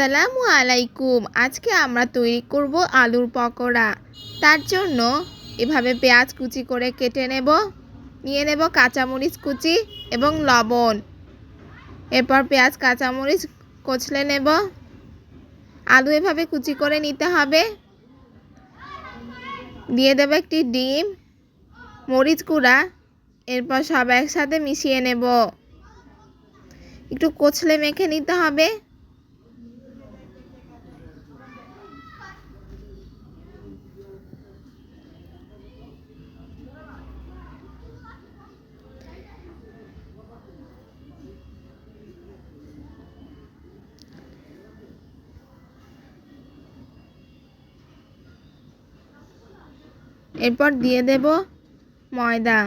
আসসালামু আলাইকুম। আজকে আমরা তৈরি করব আলুর পকোড়া। তার জন্য এভাবে পেঁয়াজ কুচি করে কেটে নেব, নিয়ে নেব কাঁচামরিচ কুচি এবং লবণ। এরপর পেঁয়াজ, কাঁচামরিচ কচলে নেব। আলু এভাবে কুচি করে নিতে হবে। দিয়ে দেবো একটি ডিম, মরিচ কুড়া এরপর সব একসাথে মিশিয়ে নেব। একটু কচলে মেখে নিতে হবে। এরপর দিয়ে দেব ময়দা।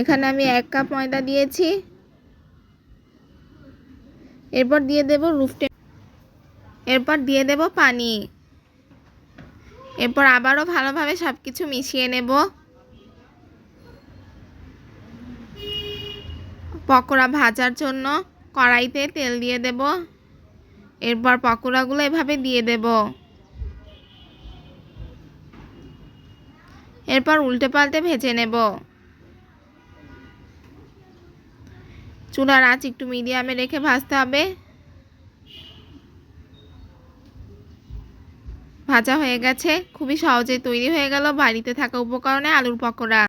এখানে আমি এক কাপ ময়দা দিয়েছি। এরপর দিয়ে দেব রুফটে এরপর দিয়ে দেব পানি। এরপর আবারও ভালোভাবে সব কিছু মিশিয়ে নেব। পকোড়া ভাজার জন্য কড়াইতে তেল দিয়ে দেব। এরপর পকোড়াগুলো এভাবে দিয়ে দেব। এরপর উল্টে পাল্টে ভেজে নেব। চুলার আঁচ একটু মিডিয়ামে রেখে ভাজতে হবে। ভাজা হয়ে গেছে। খুবই সহজে তৈরি হয়ে গেল বাড়িতে থাকা উপকরণে আলুর পকোড়া।